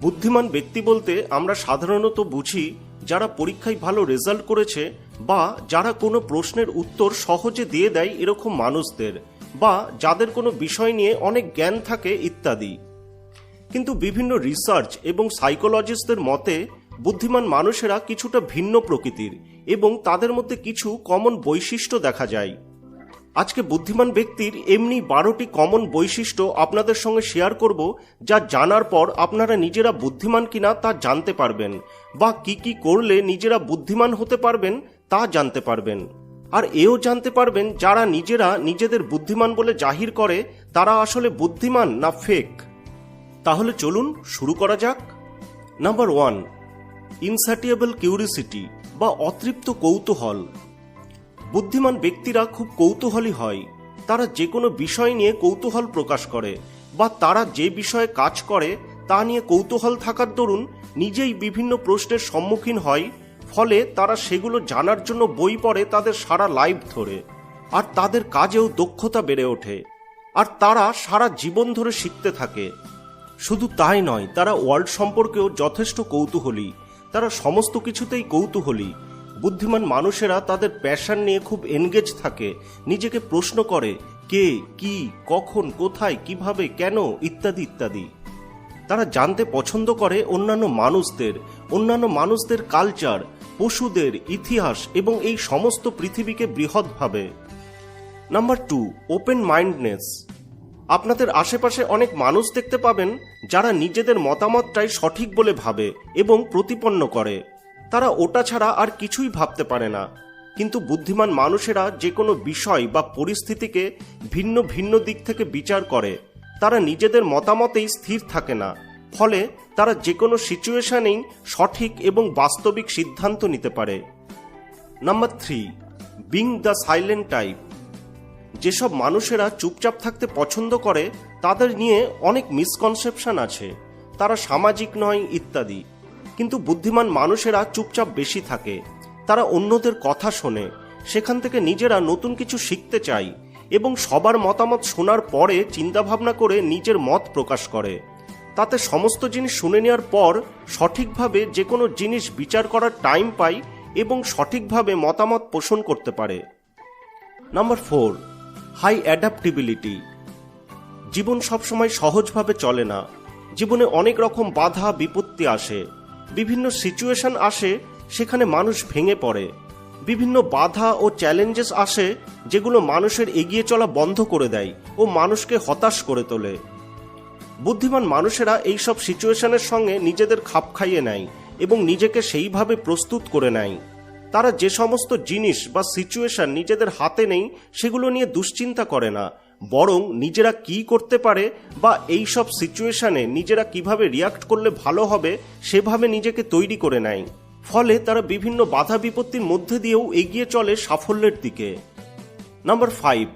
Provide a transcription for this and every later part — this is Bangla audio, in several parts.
বুদ্ধিমান ব্যক্তি বলতে আমরা সাধারণত বুঝি যারা পরীক্ষায় ভালো রেজাল্ট করেছে বা যারা কোনো প্রশ্নের উত্তর সহজে দিয়ে দেয় এরকম মানুষদের বা যাদের কোনো বিষয় নিয়ে অনেক জ্ঞান থাকে ইত্যাদি। কিন্তু বিভিন্ন রিসার্চ এবং সাইকোলজিস্টদের মতে বুদ্ধিমান মানুষেরা কিছুটা ভিন্ন প্রকৃতির এবং তাদের মধ্যে কিছু কমন বৈশিষ্ট্য দেখা যায়। আজকে বুদ্ধিমান ব্যক্তির এমনি বারোটি কমন বৈশিষ্ট্য আপনাদের সঙ্গে শেয়ার করব, যা জানার পর আপনারা নিজেরা বুদ্ধিমান কিনা তা জানতে পারবেন, বা কি কি করলে নিজেরা বুদ্ধিমান হতে পারবেন তা জানতে পারবেন। আর এও জানতে পারবেন যারা নিজেরা নিজেদের বুদ্ধিমান বলে জাহির করে, তারা আসলে বুদ্ধিমান না ফেক তাহলে চলুন শুরু করা যাক। নাম্বার ওয়ান ইনসাটিয়েবল কিউরিসিটি বা অতৃপ্ত কৌতূহল। বুদ্ধিমান ব্যক্তিরা খুব কৌতূহলী হয়। তারা যে কোনো বিষয় নিয়ে কৌতূহল প্রকাশ করে বা তারা যে বিষয়ে কাজ করে তা নিয়ে কৌতূহল থাকার দরুন নিজেই বিভিন্ন প্রশ্নের সম্মুখীন হয়, ফলে তারা সেগুলো জানার জন্য বই পড়ে তাদের সারা লাইফ ধরে। আর তাদের কাজেও দক্ষতা বেড়ে ওঠে। আর তারা সারা জীবন ধরে শিখতে থাকে। শুধু তাই নয়, তারা ওয়ার্ল্ড সম্পর্কেও যথেষ্ট কৌতূহলী। তারা সমস্ত কিছুতেই কৌতূহলী। বুদ্ধিমান মানুষেরা তাদের প্যাশন নিয়ে খুব এনগেজ থাকে। নিজেকে প্রশ্ন করে, কে, কি, কখন, কোথায়, কীভাবে, কেন, ইত্যাদি ইত্যাদি। তারা জানতে পছন্দ করে অন্যান্য মানুষদের অন্যান্য মানুষদের কালচার পশুদের ইতিহাস এবং এই সমস্ত পৃথিবীকে বৃহৎভাবে নাম্বার টু ওপেন মাইন্ডনেস আপনাদের আশেপাশে অনেক মানুষ দেখতে পাবেন যারা নিজেদের মতামতটাই সঠিক বলে ভাবে এবং প্রতিপন্ন করে। তারা ওটা ছাড়া আর কিছুই ভাবতে পারে না। কিন্তু বুদ্ধিমান মানুষেরা যে কোনো বিষয় বা পরিস্থিতিকে ভিন্ন ভিন্ন দিক থেকে বিচার করে। তারা নিজেদের মতামতেই স্থির থাকে না। ফলে তারা যে কোনো সিচুয়েশনেই সঠিক এবং বাস্তবিক সিদ্ধান্ত নিতে পারে। Number three, being the silent type. যেসব মানুষেরা চুপচাপ থাকতে পছন্দ করে, তাদের নিয়ে অনেক মিসকনসেপশন আছে। তারা সামাজিক নয়, ইত্যাদি। কিন্তু বুদ্ধিমান মানুষেরা চুপচাপ বেশি থাকে। তারা অন্যদের কথা শোনে। সেখান থেকে নিজেরা নতুন কিছু শিখতে চায় এবং সবার মতামত শোনার পরে চিন্তাভাবনা করে নিজের মত প্রকাশ করে। তাতে সমস্ত জিনিস শুনে নেওয়ার পর সঠিকভাবে যে কোনো জিনিস বিচার করার টাইম পায় এবং সঠিকভাবে মতামত পোষণ করতে পারে। Number four, high adaptability. জীবন সবসময় সহজভাবে চলে না। জীবনে অনেক রকম বাধা, বিপত্তি আসে। বিভিন্ন সিচুয়েশন আসে, সেখানে মানুষ ভেঙে পড়ে। বিভিন্ন বাধা ও চ্যালেঞ্জেস আসে, যেগুলো মানুষের এগিয়ে চলা বন্ধ করে দেয় ও মানুষকে হতাশ করে তোলে। বুদ্ধিমান মানুষেরা এইসব সিচুয়েশনের সঙ্গে নিজেদের খাপ খাইয়ে নেয় এবং নিজেকে সেইভাবে প্রস্তুত করে নেয়। তারা যে সমস্ত জিনিস বা সিচুয়েশন নিজেদের হাতে নেই, সেগুলো নিয়ে দুশ্চিন্তা করে না বরং নিজেরা কি করতে পারে বা এই সব সিচুয়েশনে নিজেরা কীভাবে রিয়াক্ট করলে ভালো হবে সেভাবে নিজেকে তৈরি করে নেয়। ফলে তারা বিভিন্ন বাধা বিপত্তির মধ্যে দিয়েও এগিয়ে চলে সাফল্যের দিকে। Number five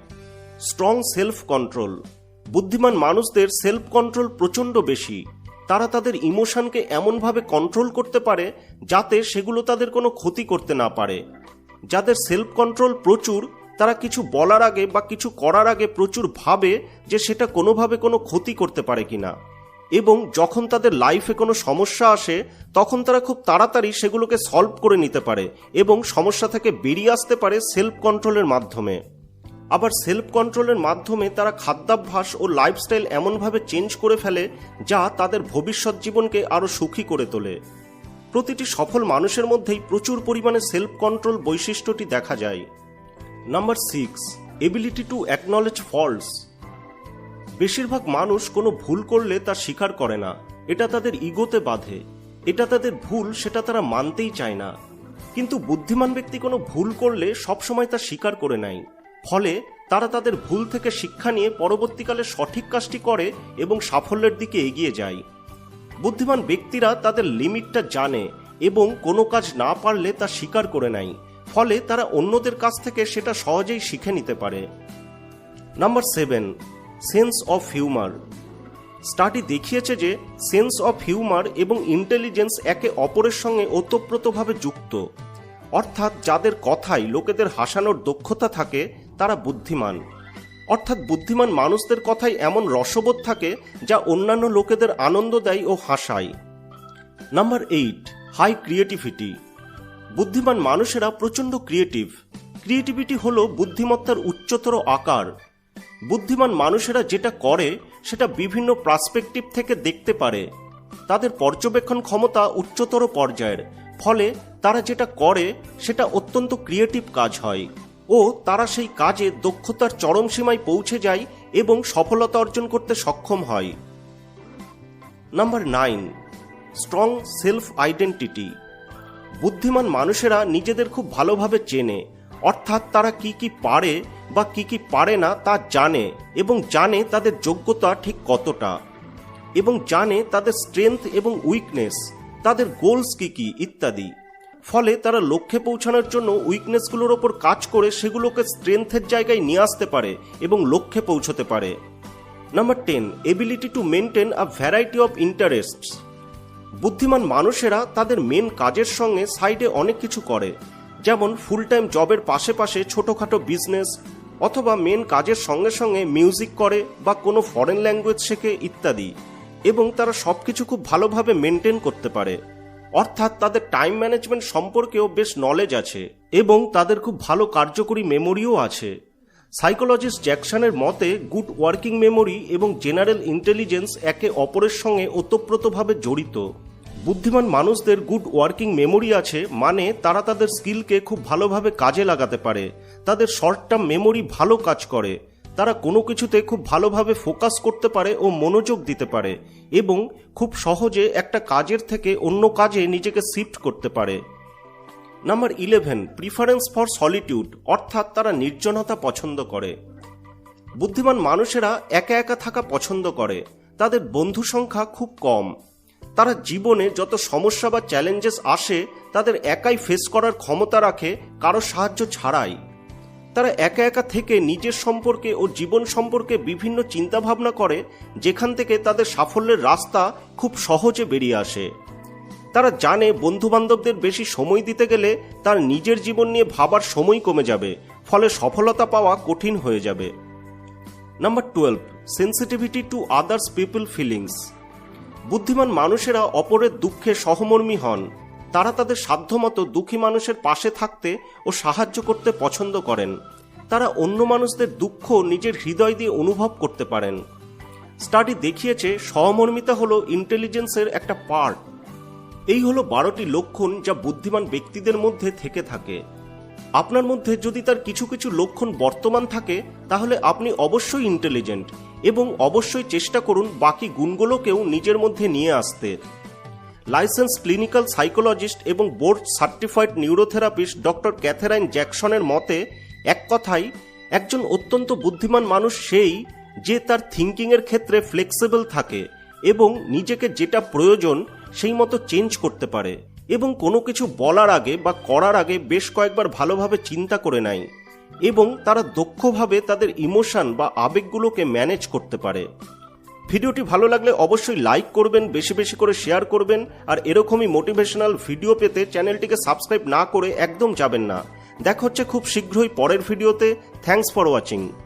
strong self control বুদ্ধিমান মানুষদের সেলফ কন্ট্রোল প্রচণ্ড বেশি। তারা তাদের ইমোশনকে এমনভাবে কন্ট্রোল করতে পারে যাতে সেগুলো তাদের কোনো ক্ষতি করতে না পারে। যাদের সেলফ কন্ট্রোল প্রচুর তারা কিছু বলার আগে বা কিছু করার আগে প্রচুর ভাবে যে সেটা কোনোভাবে কোনো ক্ষতি করতে পারে কিনা। এবং যখন তাদের লাইফে কোনো সমস্যা আসে, তখন তারা খুব তাড়াতাড়ি সেগুলোকে সলভ করে নিতে পারে এবং সমস্যা থেকে বেরিয়ে আসতে পারে সেলফ কন্ট্রোলের মাধ্যমে। আবার সেলফ কন্ট্রোলের মাধ্যমে তারা খাদ্যাভ্যাস ও লাইফস্টাইল এমনভাবে চেঞ্জ করে ফেলে, যা তাদের ভবিষ্যৎ জীবনকে আরও সুখী করে তোলে। প্রতিটি সফল মানুষের মধ্যেই প্রচুর পরিমাণে সেলফ কন্ট্রোল বৈশিষ্ট্যটি দেখা যায়। Number six ability to acknowledge faults বেশিরভাগ মানুষ কোনো ভুল করলে তা স্বীকার করে না। এটা তাদের ইগোতে বাঁধে। এটা তাদের ভুল, সেটা তারা মানতেই চায় না। কিন্তু বুদ্ধিমান ব্যক্তি কোনো ভুল করলে সবসময় তা স্বীকার করে নেয়। ফলে তারা তাদের ভুল থেকে শিক্ষা নিয়ে পরবর্তীকালে সঠিক কাজটি করে এবং সাফল্যের দিকে এগিয়ে যায়। বুদ্ধিমান ব্যক্তিরা তাদের লিমিটটা জানে এবং কোনো কাজ না পারলে তা স্বীকার করে নেয়। ফলে তারা অন্যদের কাছ থেকে সেটা সহজেই শিখে নিতে পারে। Number seven, sense of humour. Study দেখিয়েছে যে সেন্স অফ হিউমার এবং ইন্টেলিজেন্স একে অপরের সঙ্গে ওতপ্রোতভাবে যুক্ত। অর্থাৎ যাদের কথায় লোকেদের হাসানোর দক্ষতা থাকে, তারা বুদ্ধিমান। অর্থাৎ বুদ্ধিমান মানুষদের কথায় এমন রসবোধ থাকে, যা অন্যান্য লোকেদের আনন্দ দেয় ও হাসায়। Number eight, high creativity. বুদ্ধিমান মানুষেরা প্রচণ্ড ক্রিয়েটিভ ক্রিয়েটিভিটি হলো বুদ্ধিমত্তার উচ্চতর আকার। বুদ্ধিমান মানুষেরা যেটা করে, সেটা বিভিন্ন পার্সপেক্টিভ থেকে দেখতে পারে। তাদের পর্যবেক্ষণ ক্ষমতা উচ্চতর পর্যায়ের, ফলে তারা যেটা করে, সেটা অত্যন্ত ক্রিয়েটিভ কাজ হয়। ও তারা সেই কাজে দক্ষতার চরম সীমায় পৌঁছে যায় এবং সফলতা অর্জন করতে সক্ষম হয়। Number nine strong self identity বুদ্ধিমান মানুষেরা নিজেদের খুব ভালোভাবে চেনে। অর্থাৎ তারা কি কি পারে বা কি কি পারে না তা জানে এবং জানে তাদের যোগ্যতা ঠিক কতটা। এবং জানে তাদের স্ট্রেংথ এবং উইকনেস তাদের গোলস কি কি, ইত্যাদি। ফলে তারা লক্ষ্যে পৌঁছানোর জন্য উইকনেসগুলোর ওপর কাজ করে সেগুলোকে স্ট্রেংথের জায়গায় নিয়ে আসতে পারে এবং লক্ষ্যে পৌঁছতে পারে। Number ten ability to maintain a variety of interests বুদ্ধিমান মানুষেরা তাদের মেন কাজের সঙ্গে সাইডে অনেক কিছু করে। যেমন ফুল টাইম জবের পাশে ছোটোখাটো বিজনেস অথবা মেন কাজের সঙ্গে সঙ্গে মিউজিক করে বা কোনো ফরেন ল্যাঙ্গুয়েজ শেখে ইত্যাদি। এবং তারা সব কিছু খুব ভালোভাবে মেনটেন করতে পারে। অর্থাৎ তাদের টাইম ম্যানেজমেন্ট সম্পর্কেও বেশ নলেজ আছে এবং তাদের খুব ভালো কার্যকরী মেমোরিও আছে। সাইকোলজিস্ট জ্যাকসনের মতে গুড ওয়ার্কিং মেমোরি এবং জেনারেল ইন্টেলিজেন্স একে অপরের সঙ্গে ওতপ্রোতভাবে জড়িত। বুদ্ধিমান মানুষদের গুড ওয়ার্কিং মেমোরি আছে মানে তারা তাদের স্কিলকে খুব ভালোভাবে কাজে লাগাতে পারে। তাদের শর্ট টার্ম মেমোরি ভালো কাজ করে। তারা কোনো কিছুতে খুব ভালোভাবে ফোকাস করতে পারে ও মনোযোগ দিতে পারে এবং খুব সহজে একটা কাজের থেকে অন্য কাজে নিজেকে শিফট করতে পারে। Number eleven preference for solitude অর্থাৎ তারা নির্জনতা পছন্দ করে। বুদ্ধিমান মানুষেরা একা একা থাকা পছন্দ করে। তাদের বন্ধু সংখ্যা খুব কম। তারা জীবনে যত সমস্যা বা চ্যালেঞ্জেস আসে, তাদের একাই ফেস করার ক্ষমতা রাখে, কারও সাহায্য ছাড়াই। তারা একা একা থেকে নিজের সম্পর্কে ও জীবন সম্পর্কে বিভিন্ন চিন্তাভাবনা করে, যেখান থেকে তাদের সাফল্যের রাস্তা খুব সহজে বেরিয়ে আসে। তারা জানে বন্ধু বান্ধবদের বেশি সময় দিতে গেলে তার নিজের জীবন নিয়ে ভাবার সময় কমে যাবে, ফলে সফলতা পাওয়া কঠিন হয়ে যাবে। Number twelve sensitivity to others people feelings বুদ্ধিমান মানুষেরা অপরের দুঃখে সহমর্মী হন। তারা তাদের সাধ্যমতো দুঃখী মানুষের পাশে থাকতে ও সাহায্য করতে পছন্দ করেন। তারা অন্য মানুষদের দুঃখ নিজের হৃদয় দিয়ে অনুভব করতে পারেন। স্টাডি দেখিয়েছে, সহমর্মিতা হলো ইন্টেলিজেন্সের একটা পার্ট। এই হলো বারোটি লক্ষণ যা বুদ্ধিমান ব্যক্তিদের মধ্যে থেকে থাকে। আপনার মধ্যে যদি তার কিছু কিছু লক্ষণ বর্তমান থাকে, তাহলে আপনি অবশ্যই ইন্টেলিজেন্ট। এবং অবশ্যই চেষ্টা করুন বাকি গুণগুলোকেও নিজের মধ্যে নিয়ে আসতে। লাইসেন্স ক্লিনিক্যাল সাইকোলজিস্ট এবং board certified neurotherapist doctor Catherine জ্যাকসনের মতে, এক কথায়, একজন অত্যন্ত বুদ্ধিমান মানুষ সেই যে তার থিঙ্কিংয়ের ক্ষেত্রে ফ্লেক্সিবল থাকে এবং নিজেকে যেটা প্রয়োজন সেই মতো চেঞ্জ করতে পারে এবং কোনো কিছু বলার আগে বা করার আগে বেশ কয়েকবার ভালোভাবে চিন্তা করে নেয়। এবং তারা দক্ষভাবে তাদের ইমোশন বা আবেগগুলোকে ম্যানেজ করতে পারে। ভিডিওটি ভালো লাগলে অবশ্যই লাইক করবেন, বেশি বেশি করে শেয়ার করবেন, আর এরকমই মোটিভেশনাল ভিডিও পেতে চ্যানেলটিকে সাবস্ক্রাইব না করে একদম যাবেন না। দেখা হচ্ছে খুব শীঘ্রই পরের ভিডিওতে। Thanks for watching.